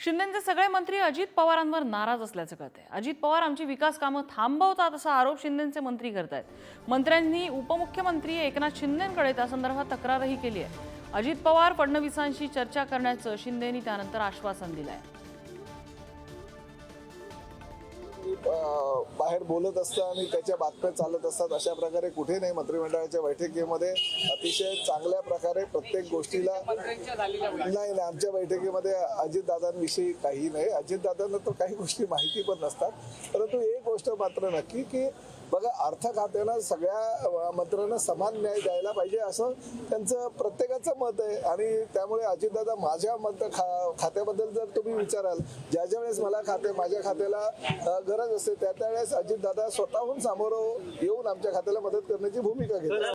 शिंदेचे सगळे मंत्री अजित पवारांवर नाराज असल्याचं कळतंय. अजित पवार आमची विकास कामं थांबवतात असा आरोप शिंदेचे मंत्री करतायत. मंत्र्यांनी उपमुख्यमंत्री एकनाथ शिंदेकडे त्या संदर्भात तक्रारही केली आहे अजित पवार फडणवीसांशी चर्चा करण्याचं शिंदेनी त्यानंतर आश्वासन दिलं आहे बाहेर बोलत असतं आणि त्याच्या बातम्या चालत असतात अशा प्रकारे कुठे नाही मंत्रिमंडळाच्या बैठकीमध्ये. अतिशय चांगल्या प्रकारे प्रत्येक गोष्टीला नाही नाही आमच्या बैठकीमध्ये अजितदादांविषयी काही नाही. अजितदादांना तर काही गोष्टी माहिती पण नसतात. परंतु एक गोष्ट मात्र नक्की की बघा अर्थ खात्यानं सगळ्या मंत्र्यांना समान न्याय द्यायला पाहिजे असं त्यांचं प्रत्येकाचं मत आहे. आणि त्यामुळे अजितदादा माझ्या मत खा खात्याबद्दल जर तुम्ही विचाराल ज्या ज्या वेळेस मला खाते माझ्या खात्याला गरज असते त्या त्यावेळेस अजितदादा स्वतःहून सामोरं येऊन आमच्या खात्याला मदत करण्याची भूमिका घेतात.